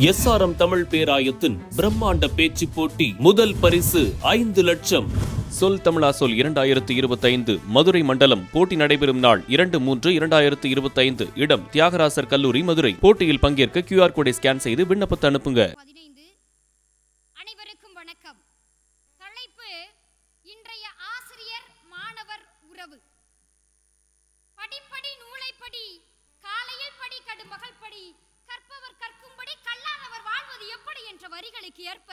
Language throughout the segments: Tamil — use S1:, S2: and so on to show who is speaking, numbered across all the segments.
S1: எஸ்ஆர்எம் தமிழ் பேராயத்தின் பிரம்மாண்ட பேச்சு போட்டி முதல் பரிசு ஐந்து லட்சம். சொல் தமிழா சொல் இரண்டாயிரத்து இருபத்தைந்து மதுரை மண்டலம் போட்டி நடைபெறும் நாள் இரண்டு மூன்று இரண்டாயிரத்து இருபத்தைந்து. இடம் தியாகராசர் கல்லூரி மதுரை. போட்டியில் பங்கேற்க கியூஆர் கோடை ஸ்கேன் செய்து விண்ணப்பத்தை அனுப்புங்க.
S2: போன்ற வரிகளுக்கு ஏற்ப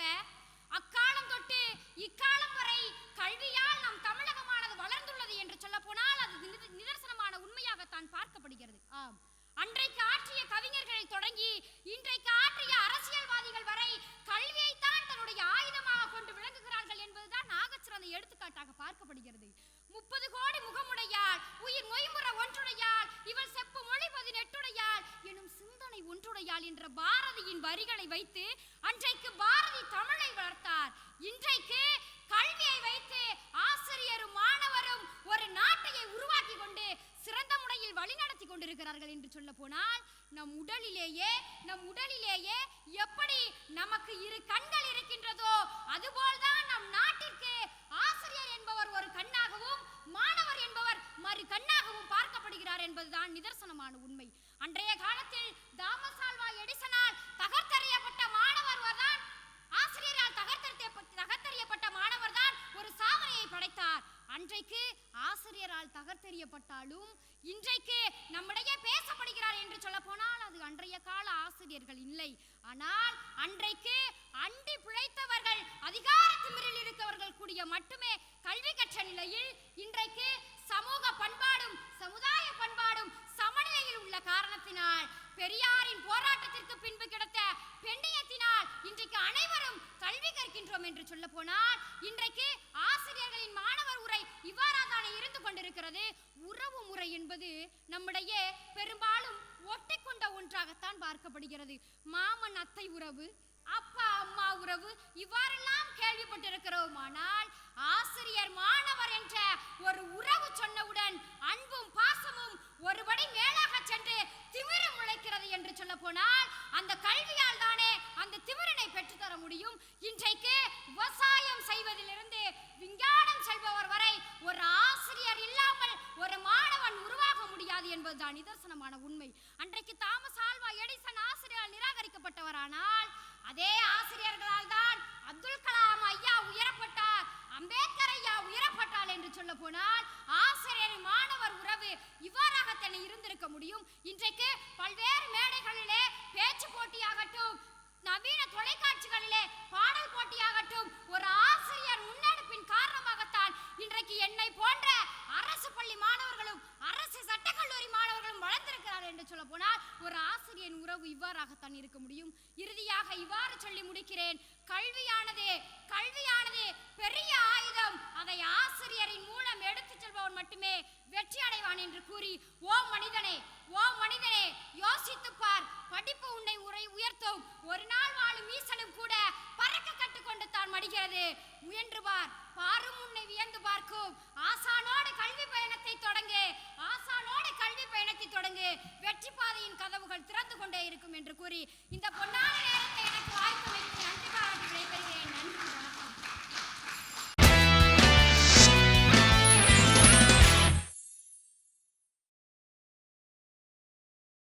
S2: அக்காலம் தொட்டு இக்காலம் வரை கல்வியால் நம் தமிழகமானது வளர்ந்துள்ளது என்று சொல்ல போனால் அது நிதர்சனமான உண்மையாகத்தான் பார்க்கப்படுகிறது. ஆம். அன்றைக்கு ஆற்றிய கவிஞர்களை தொடங்கி இன்றைக்கு ஆற்றிய அரசியல்வாதிகள் வரை கல்வியைத்தான் தன்னுடைய ஆயுதமாக கொண்டு விளங்குகிறார்கள் என்பதுதான் நாகச்சிறந்த எடுத்துக்காட்டாக பார்க்கப்படுகிறது. முப்பது கோடி முகமுடையால் உயிர் மொய்முற ஒன்றுடையால் இவள் செப்பு ஒன்றுடையாள் என்ற பாரதியின் வரிகளை வைத்து அன்றைக்கு பாரதி தமிழை வளர்த்தார். இன்றைக்கு கல்வியை வைத்து ஆசிரியரும் மாணவரும் ஒரு நாட்டையை உருவாக்கி கொண்டு சிறந்த முறையில் வழிநடத்தி கொண்டிருக்கிறார்கள் என்று சொல்ல போனால் நம் உடலிலேயே நம் உடலிலேயே எப்படி நமக்கு இரு கண்கள் இருக்கின்றதோ அதுபோல்தான் நம் நாட்டிற்கு ஆசிரியர் என்பவர் ஒரு கண்ணாகவும் மாணவர் என்பவர் மறு கண்ணாகவும் பார்க்கப்படுகிறார் என்பதுதான் நிதர்சனமான உண்மை. அன்றைய காலத்தில் தாமஸ் ஆல்வா எடிசனால் தகர்த்தறியப்பட்ட மாணவர் தான் ஆசிரியரால் தகர்த்தெறியப்பட்ட தகர்த்தெறியப்பட்ட மாணவர் தான் ஒரு சாதனையை படைத்தார். அன்றைக்கு ஆசிரியரால் தகர்த்தெறியப்பட்டாலும் இன்றைக்கு நம்மிடையே பேசப்படுகிறார் என்று சொல்ல போனால் அது அன்றைய கால ஆசிரியர்கள் இல்லை. ஆனால் அன்றைக்கு அண்டி பிழைத்தவர்கள் அதிகார திமிரில் இருக்கவர்கள் கூடிய மட்டுமே கல்வி கற்ற நிலையில் இன்றைக்கு சமூக பண்பாடும் சமுதாய பண்பாடும் பெரியாரின் போராட்டத்திற்கு பின்பு கிடைத்த பெண்ணியத்தினால் இன்றைக்கு அனைவரும் கல்வி கற்கின்றோம் என்று சொல்ல போனால் இன்றைக்கு ஆசிரியர்களின் மாணவர் உரை இவ்வாறாதானே இருந்து கொண்டிருக்கிறது. உறவு முறை என்பது நம்முடைய பெரும்பாலும் ஒட்டிக்கொண்ட ஒன்றாகத்தான் பார்க்கப்படுகிறது. மாமன் அத்தை உறவு அப்பா அம்மா உறவு இவ்வாறெல்லாம் கேள்விப்பட்டிருக்கிறோம் ஆனால் ஆசிரியர் மாணவர் என்ற ஒரு உறவு சொன்னவுடன் அன்பும் பாசமும் ஒருபடி மேலாக சென்று திமிரு முளைக்கிறது என்று சொல்ல போனால் அந்த கல்வியால் தானே அந்த திமிரனை பெற்றுத்தர முடியும் இன்றைக்கு விவசாயம் செய்வதிலிருந்து விஞ்ஞானம் செல்பவர் வரை ஒரு ஆசிரியர் இல்லாமல் ஒரு மாணவன் உருவாக நிதர்சனமான உண்மை. அன்றைக்கு தான் ஆல்வா எடிசன் ஆசிரியரால் நிராகரிக்கப்பட்டவரானால் அதே ஆசிரியர்களால் தான் அப்துல் கலாம் ஐயா உயரப்பட்டார் அம்பேத்கர் ஐயா உயரப்பட்டார் என்று சொல்ல போனால் ஆசிரியர் மாணவர் உறவு இவ்வாறாகத்தானே இருந்திருக்க முடியும் இன்றைக்கு பல்வேறு மேடைகளிலே பேச்சு போட்டியாகட்டும் நவீன தொலைக்காட்சிகளிலே பாடல் போட்டியாகட்டும் ஒரு ஆசிரியர் முன்னெடுப்பின் காரணமாகத்தான் இன்றைக்கு என்னை போன்ற அரசு பள்ளி மாணவர்களும் அரசு சட்டக்கல்லூரி மாணவர்களும் வளர்ந்திருக்கிறார் என்று சொல்ல போனால் ஒரு ஆசிரியரின் உறவு இவ்வாறாகத்தான் இருக்க முடியும். இறுதியாக இவ்வாறு சொல்லி முடிக்கிறேன். கல்வியானது கல்வியானது பெரிய ஆயுதம். அதை ஆசிரியரின் மூலம் எடுத்துச் செல்பவன் மட்டுமே வெற்றி அடைவான் என்று கூறி ஓ மனிதனே ஓ மனிதனே யோசித்து பார். படிப்பு உன்னை உரை உயர்த்தும். ஒரு நாள் வாழும் ஈசனும் கூட பறக்க கற்றுக்கொண்டு தான் மடிகிறது. முயன்று பார். பாரும் உன்னை வியந்து பார்க்கும் ஆசானோடு கல்வி பயணத்தை தொடங்கு ஆசானோடு கல்வி பயணத்தை தொடங்கு வெற்றி பாதையின் கதவுகள் திறந்து கொண்டே இருக்கும் என்று கூறி இந்த பொன்னான